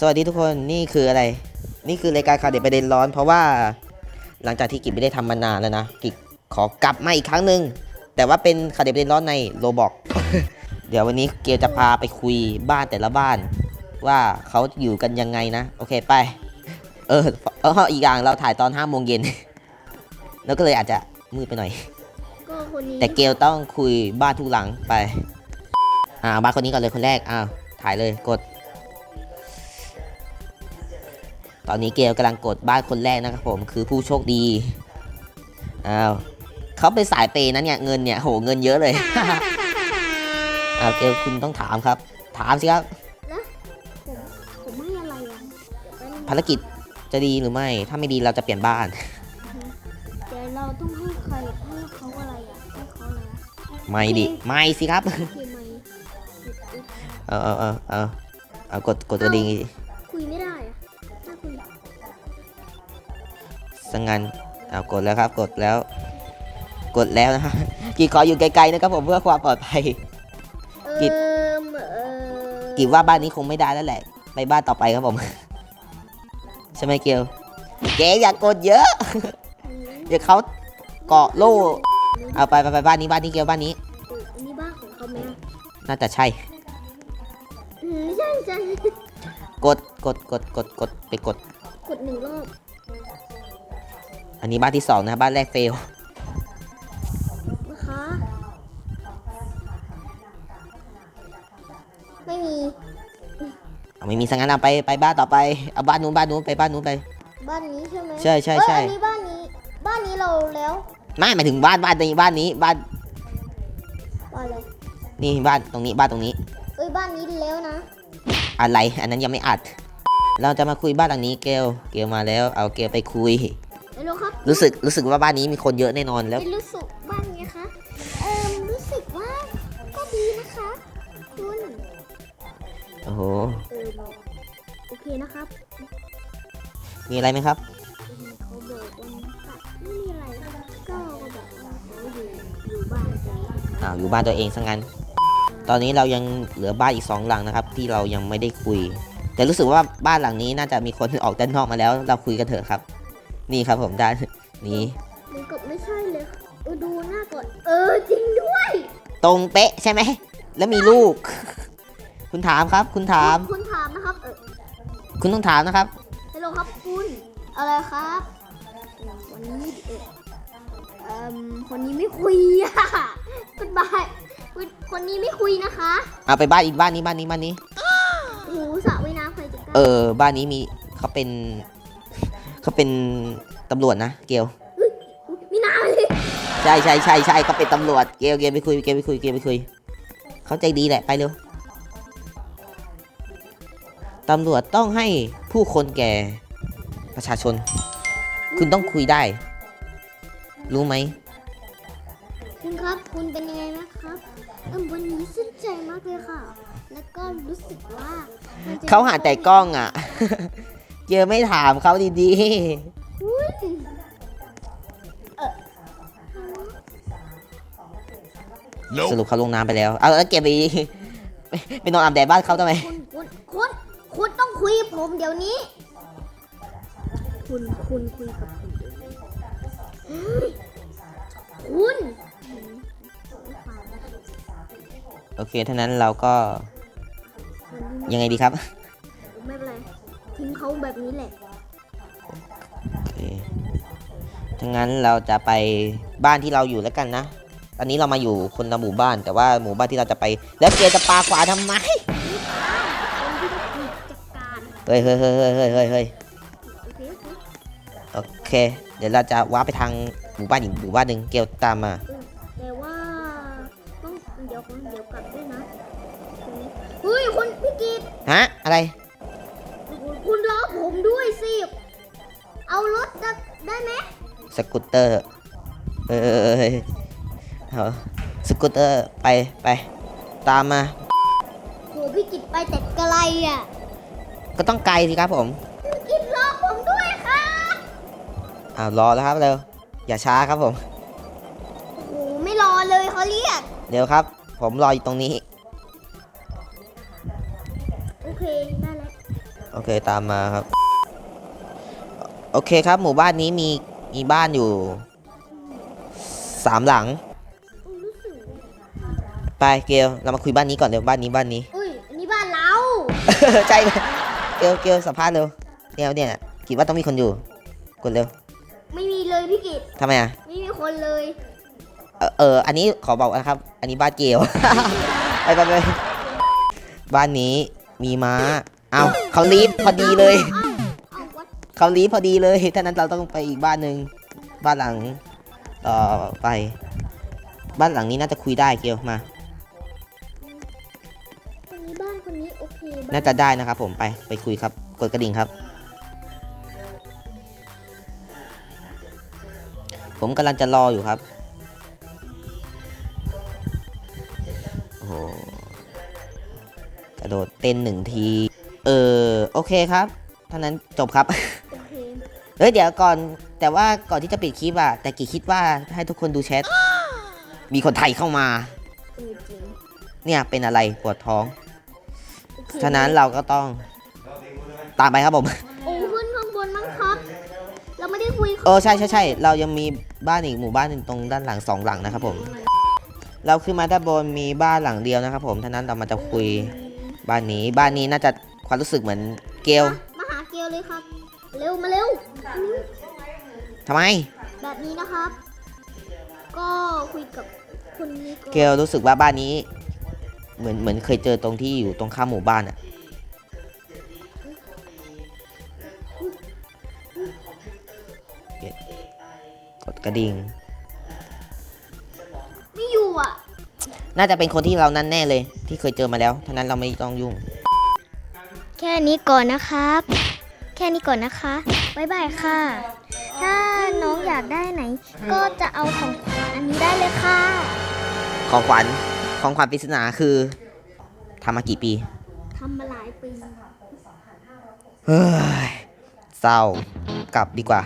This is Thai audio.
สวัสดีทุกคนนี่คืออะไร นี่คือรายการข่าวเด็ดประเด็นร้อน เพราะว่าหลังจากที่กิจไม่ได้ทำมานานแล้วนะกิจขอกลับมาอีกครั้งหนึ่งแต่ว่าเป็นข่าวเด็ดประเด็นร้อนในโรบอกเดี๋ยววันนี้เกลจะพาไปคุยบ้านแต่ละบ้าน ว่าเขาอยู่กันยังไงนะ โอเคไป เออเอออีกอย่างเราถ่ายตอนห้าโมงเย็นแล้วก็เลยอาจจะมืดไปหน่อยก็คนนี้แต่เกลต้องคุยบ้านทุกหลังไปอ่าเอาบ้านคนนี้ก่อนเลยคนแรกอ้าวถ่ายเลยกด ตอนนี้เกลกำลังกดบ้านคนแรกนะครับผมคือผู้โชคดีอ้าวเขาเป็นสายเปย์นะเนี่ยเงินเนี่ยโหเงินเยอะเลยอ้าวเกลคุณต้องถามครับ ถามสิครับผมผมให้อะไรอะเดี๋ยวแป๊บนึงภารกิจจะดีหรือไม่ ถ้าไม่ดีเราจะเปลี่ยนบ้านเดี๋ยวเราต้องให้ใครให้เขาอะไรอะให้เขาอะไรอะไม่ดิไม่สิครับโอเคไหมเอาเอาเอาเอาเอากดกดกระดิ่ง สังงันเอากดแล้วครับกดแล้ว กดแล้วนะฮะกีขออยู่ไกลๆนะครับผมเพื่อความปลอดภัยเอกิจอเออกีว่าบ้านนี้คงไม่ได้แล้วแหละ ไปบ้านต่อไปครับผมใช่ไหมเกลเกลอย่ากดเยอะเดี๋ยวเขาเกาะโล่เอาไปไปไปบ้านนี้บ้านนี้เกลบ้านนี้เอออันนี้บ้านของเขาไหมอะน่าจะใช่อืมใช่ใช่กดกดกดกดกดไปกด กดหนึ่งรอบ อันนี้บ้านที่สองนะบ้านแรกเฟลนะคะไม่มีเอาไม่มีสังงันเอาไปไปบ้านต่อไปเอาบ้านนู้นบ้านนู้นไปบ้านนู้นไป บ้านนี้ใช่ไหมใช่ใช่เอ้ยใช่อันนี้บ้านนี้ บ้านนี้เราแล้วไม่หมายถึงบ้านบ้านนี้บ้านนี้บ้านบ้านอะไรนี่บ้านตรงนี้บ้านตรงนี้ เอ้ยบ้านนี้แล้วนะอะไร อันนั้นยังไม่อัด เราจะมาคุยบ้านหลังนี้เกลเกลมาแล้ว เอาเกลไปคุย ฮัลโหลครับรู้สึกรู้สึกว่าบ้านนี้มีคนเยอะแน่นอนแล้ว เป็นรู้สึกบ้างไงคะเอ่มรู้สึกว่าก็ดีนะคะคุณโอ้โห เออโอเคนะครับมีอะไรไหมครับ เขาบอกว่าไม่มีอะไรก็แบบว่าเขาอยู่อยู่บ้านตัวเองอ้าวอยู่บ้านตัวเองซะงั้น ตอนนี้เรายังเหลือบ้านอีกสองหลังนะครับ ที่เรายังไม่ได้คุย แต่รู้สึกว่าบ้านหลังนี้น่าจะมีคนออกด้านนอกมาแล้ว เราคุยกันเถอะครับ นี่ครับผมด้านนี้มันก็ไม่ใช่เลยเออดูหน้าก่อน เออจริงด้วยตรงเป๊ะใช่ไหม แล้วมีลูก คุณถามครับ คุณถาม คุณถามนะครับ เออคุณต้องถามนะครับฮัลโหลครับคุณอะไรครับอืมวันนี้เออเอ่มคนนี้ไม่คุยอะคุณบายคุณคนนี้ไม่คุยนะคะเอาไปบ้านอีกบ้านนี้บ้านนี้บ้านนี้โอ้โหสระว่ายน้ำใครจะกล้า เออ บ้านนี้มีเขาเป็น เขาเป็นตำรวจนะเกลมีน้ำเลยใช่ใช่ใช่ใช่เขาเป็นตำรวจเกลเกลไปคุยเกลไปคุยเกลไปคุย เขาใจดีแหละไปเร็วตำรวจต้องให้ผู้คนแก่ประชาชน คุณต้องคุยได้ รู้ไหมคุณครับคุณเป็นยังไงนะครับเออวันนี้สิ้นใจมากเลยค่ะ แล้วก็รู้สึกว่ามันจะเขาหาแต่กล้องอะ เกลไม่ถามเขาดีอุ๊ยเออๆสรุปเขาลงน้ำไปแล้ว เอาแล้วเกลไปไปไปนอนอาบแดดบ้านเขาทำไมคุณคุณคุณคุณต้องคุยกับผมเดี๋ยวนี้ คุณคุณคุยกับผมเดี๋ยวนี้เฮ้ยคุณโอเคเท่านั้นเราก็ยังไงดีครับ นี้แหละโอเคถ้างั้นเราจะไปบ้านที่เราอยู่แล้วกันนะ ตอนนี้เรามาอยู่คนละหมู่บ้าน แต่ว่าหมู่บ้านที่เราจะไป แล้วเกลจะปาขวาทำไม คนที่ต้องถูกจัดการเฮ้ยเฮ้ยเฮ้ยเฮ้ยเฮ้ยเฮ้ยเฮ้ยโอเคโอเคโอเค เดี๋ยวเราจะว้าร์ปไปทางหมู่บ้านอีกหมู่บ้านหนึ่งเกลตามมา แต่ว่าต้องเดี๋ยวคนเดี๋ยวกลับด้วยนะเฮ้ยคุณพี่กีดฮะ อะไร เอารถจะได้ไหมสกูตเตอร์ เอ้ยเอาสกูตเตอร์ไปไป ตามมา โหพี่กิดไปแต่ไกลอะก็ต้องไกลสิครับผมพี่กิดรอผมด้วยครับอ้าวรอแล้วครับเร็วอย่าช้าครับผม โอ้โหไม่รอเลยเขาเรียก เดี๋ยวครับ ผมรออยู่ตรงนี้ โอเคได้แล้ว โอโอเคตามมาครับโอเคครับ หมู่บ้านนี้มีมีบ้านอยู่สามหลังรู้สึกไปเกลเรามาคุยบ้านนี้ก่อนเดี๋ยวบ้านนี้บ้านนี้ อุ้ยอันนี้บ้านเรา ใช่เลยเกลเกลสัมภาษณ์เร็วเนี่ยเนี่ยคิดว่าต้องมีคนอยู่กดเร็วไม่มีเลยพี่กิตทำไมอะไม่มีคนเลย เออเอออันนี้ขอบอกนะครับ อันนี้บ้านเกลไปไปไปบ้านนี้มีม้าเอาเขาลีฟพอดีเลย เอ้าเอ้าวัดเขาลีฟพอดีเลยถ้านั้นเราต้องไปอีกบ้านหนึ่งบ้านหลังต่อไป บ้านหลังนี้น่าจะคุยได้เกลมา คนนี้บ้านคนนี้โอเคบ้านน่าจะได้นะครับผมไปไปคุยครับกดกระดิ่งครับ ผมกำลังจะรออยู่ครับโอ้โหกระโดดเต้นหนึ่งที เออโอเคครับเท่านั้นจบครับ โอเคเฮ้ยเดี๋ยวก่อนแต่ว่าก่อนที่จะปิดคลิปอะแต่กี่คิดว่าให้ทุกคนดูแชทมีคนไทยเข้ามาเออจริงเนี่ยเป็นอะไรปวดท้องโอเคฉะนั้นเราก็ต้องตามไปครับผม โอ้ขึ้นข้างบนมั้งครับ เราไม่ได้คุยเออใช่ใช่ใช่เรายังมีบ้านอีกหมู่บ้านหนึ่งตรงด้านหลังสองหลังนะครับผม เราขึ้นมาด้านบนมีบ้านหลังเดียวนะครับผมท่านั้นเรามาจะคุยบ้านนี้บ้านนี้น่าจะความรู้สึกเหมือนเกลมาหาเกลเลยครับ เร็วมาเร็วทำไม แบบนี้นะครับ ก็คุยกับคนนี้ก่อนเกลรู้สึกว่าบ้านนี้ เหมือนเหมือนเคยเจอตรงที่อยู่ตรงข้ามหมู่บ้านอะกดกระดิ่ง ไม่อยู่อะ น่าจะเป็นคนที่เรานั่นแน่เลย ที่เคยเจอมาแล้วท่านั้นเราไม่ต้องยุ่ง แค่นี้ก่อนนะครับ แค่นี้ก่อนนะคะบ๊ายบายค่ะ ถ้าน้องอยากได้ไหน ก็จะเอาของขวัญอันนี้ได้เลยค่ะ ของขวัญของขวัญปริศนาคือทำมากี่ปีทำมาหลายปี เฮ้ยเศร้ากลับดีกว่า